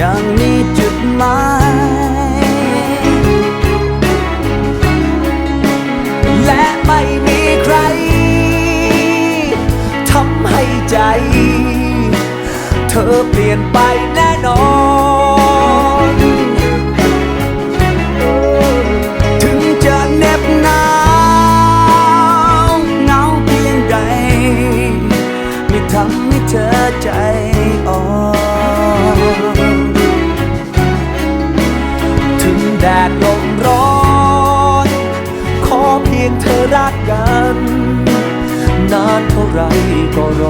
ยังมีจุดหมายและไม่มีใครทำให้ใจ เธอเปลี่ยนไปแน่นอน ถึงจะเน็บหนาวเงาเพียงใด ไม่ทำให้เธอใจอ่อน แดดลมร้อน ขอเพียงเธอรักกัน นานเท่าไรก็รอ